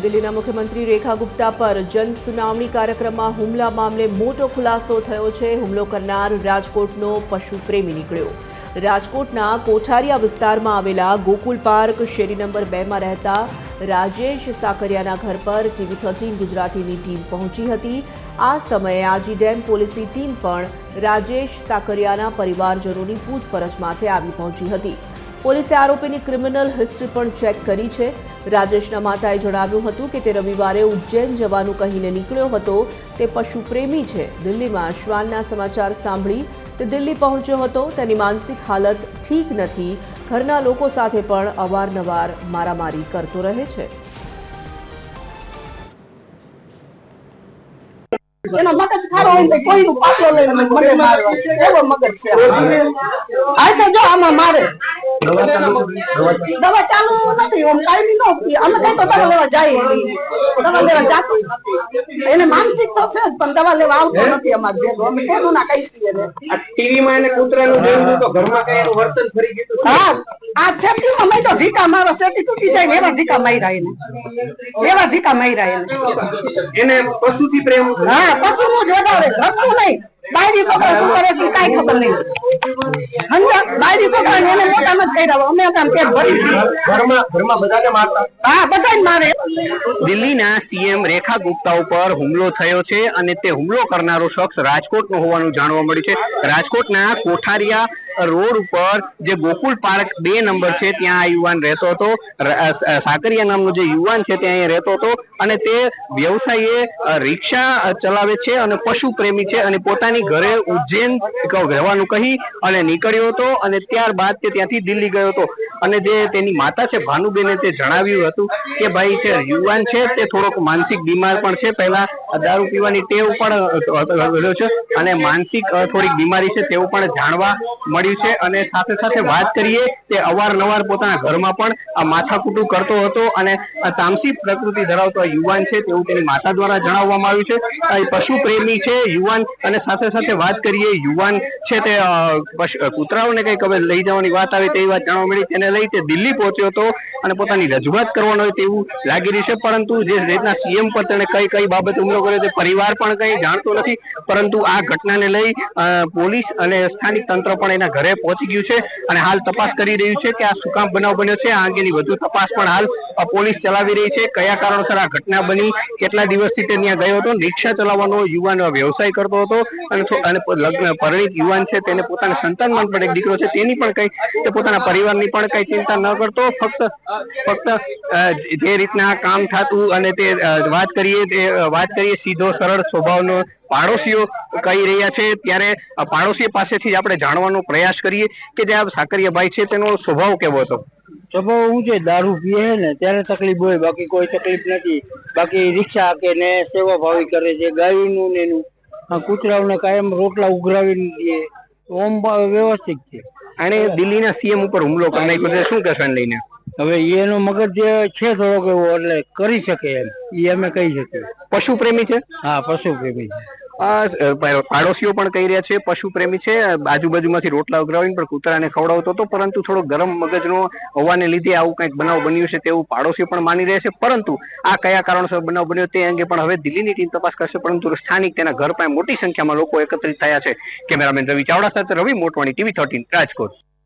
દિલ્હીના મુખ્યમંત્રી રેખા ગુપ્તા પર જન સુનાવણી કાર્યક્રમમાં હુમલા મામલે મોટો ખુલાસો થયો છે. હુમલો કરનાર રાજકોટનો પશુપ્રેમી નીકળ્યો. રાજકોટના કોઠારિયા વિસ્તારમાં આવેલા ગોકુલ પાર્ક શેરી નંબર બેમાં રહેતા રાજેશ સાકરિયાના ઘર પર ટીવી થર્ટીન ગુજરાતીની ટીમ પહોંચી હતી. આ સમયે આજી ડેમ પોલીસની ટીમ પણ રાજેશ સાકરિયાના પરિવારજનોની પૂછપરછ માટે આવી પહોંચી હતી. પોલીસે આરોપીની ક્રિમિનલ હિસ્ટ્રી પણ ચેક કરી છે. રાજેશના માતાએ જણાવ્યું હતું કે તે રવિવારે ઉજ્જૈન જવાનું કહીને નીકળ્યો હતો. તે પશુ પ્રેમી છે. દિલ્હીમાં શ્વાનના સમાચાર સાંભળી તે દિલ્હી પહોંચ્યો હતો. તેની માનસિક હાલત ઠીક નથી. ઘરના લોકો સાથે પણ અવારનવાર મારામારી કરતો રહે છે. એનો મગજ ખારો હોય કોઈનું પાટલો લઈને મને મારવા એવો મગજ છે આ. તો જો આમાં મારે. દવા ચાલુ નથી આમ કાયમી નો અમે કઈ તો દવા લેવા જાય દવા લેવા જાતી એને માનસિક તો છે જ પણ દવા લેવા આવતો નથી અમાર ભેગો. અમે કેનું ના કહીશ એને. આ ટીવીમાં એને કૂતરાનું જોયું તો ઘરમાં કઈ એનું વર્તન ફરી ગયું હા આ છેટીમાં મેં તો ઢીકા મારો છેટી તૂટી જાય એવા ઢીકા માર્યા એને. એવા ઢીકા માર્યા એને. એને પશુથી પ્રેમ હા પશુ નું જ સીએમ રેખા ગુપ્તા ઉપર હુમલો થયો છે અને તે હુમલો કરનારો શખ્સ રાજકોટનો હોવાનું જાણવા મળ્યું છે. રાજકોટના કોઠારિયા રોડ ઉપર જે ગોકુલ પાર્ક બે નંબર છે ત્યાં આ યુવાન રહેતો હતો સાકરિયા નામનો જે યુવાન છે ત્યાં રહેતો હતો અને તે વ્યવસાયે રિક્ષા ચલાવે છે અને પશુ પ્રેમી છે અને પોતાની ઘરે ઉજ્જૈન રહેવાનું કહી અને નીકળ્યો હતો અને ત્યારબાદ તે ત્યાંથી દિલ્હી ગયો હતો અને જે તેની માતા છે ભાનુબેને તે જણાવ્યું હતું કે ભાઈ છે યુવાન છે તે થોડોક માનસિક બીમાર પણ છે પહેલા દારૂ પીવાની ટેવ પણ છે અને માનસિક થોડીક બીમારી છે તેવું પણ જાણવા મળ્યું છે અને સાથે સાથે વાત કરીએ તે અવારનવાર પોતાના ઘરમાં પણ આ માથાકૂટું કરતો હતો અને તામસી પ્રકૃતિ ધરાવતો યુવાન છે તેવું તેની માતા દ્વારા જણાવવામાં આવ્યું છે. પશુ પ્રેમી છે, યુવાન અને સાથે સાથે વાત કરીએ, યુવાન છે તે કૂતરાઓને કંઈક હવે લઈ જવાની વાત આવે તેવી વાત જાણવા મળી. તેને લઈ તે દિલ્હી પહોંચ્યો હતો અને પોતાની રજૂઆત કરવાનો હોય તેવું લાગી રહ્યું છે. પરંતુ જે રીતના સીએમ પર તેણે કઈ કઈ બાબત હુમલો કર્યો તે પરિવાર પણ કઈ જાણતો નથી. પરંતુ આ ઘટનાને લઈ પોલીસ અને સ્થાનિક તંત્ર પણ એના ઘરે પહોંચી ગયું છે અને હાલ તપાસ કરી રહ્યું છે કે આ શું બનાવ બન્યો છે, આ અંગેની વધુ તપાસ પણ હાલ પોલીસ ચલાવી રહી છે. કયા કારણોસર આ ઘટના બની, કેટલા દિવસથી તે ત્યાં ગયો હતો રિક્ષા ચલાવવાનો યુવાન વ્યવસાય કરતો હતો અને લગ્ન, પરિણિત યુવાન છે, તેને પોતાના સંતાનમાં પણ એક દીકરો છે, તેની પણ કઈ, તે પોતાના પરિવારની પણ કઈ ચિંતા ન કરતો. ફક્ત ફક્ત જે રીતના કામ થતું અને તે વાત કરીએ, તે વાત કરીએ, સીધો, સરળ સ્વભાવનો પાડોશીઓ કહી રહ્યા છે ત્યારે આ પાડોશી પાસેથી આપણે જાણવાનો પ્રયાસ કરીએ કે જે આ સાકરિયાભાઈ છે તેનો સ્વભાવ કેવો હતો? સ્વભાવ હું છે દારૂ પીએ ને ત્યારે તકલીફ હોય બાકી કોઈ તકલીફ નથી. બાકી રિક્ષા કે ને સેવા ભાવી કરે છે ગાયનું ને એનું. કૂતરાઓને કાયમ રોટલા ઉઘરાવીને દે. ઓમ વ્યવસ્થિત છે. અને દિલ્હીના સીએમ ઉપર હુમલો કરનાર નાખ્યો શું કહેશો એને લઈને? હવે એનો મગજ જે છે થોડોક એવો એટલે કરી શકે એમ. એ અમે કહી શકીએ. પશુ પ્રેમી છે? હા પશુ પ્રેમી છે. પાડોશીઓ પણ કહી રહ્યા છે પશુ પ્રેમી છે, આજુબાજુમાંથી રોટલા ઉઘરાવીને પણ કૂતરાને ખવડાવતો હતો, પરંતુ થોડો ગરમ મગજનો હોવાને લીધે આવું કંઈક બનાવ બન્યું છે તેવું પાડોશીઓ પણ માની રહ્યા છે, પરંતુ આ કયા કારણોસર બનાવ બન્યો તે અંગે પણ હવે દિલ્હીની ટીમ તપાસ કરશે, પરંતુ સ્થાનિક તેના ઘર પાસે મોટી સંખ્યામાં લોકો એકત્રિત થયા છે. કેમેરામેન રવિ ચાવડા સાથે રવિ મોટવાણી, ટીવી થર્ટીન, રાજકોટ.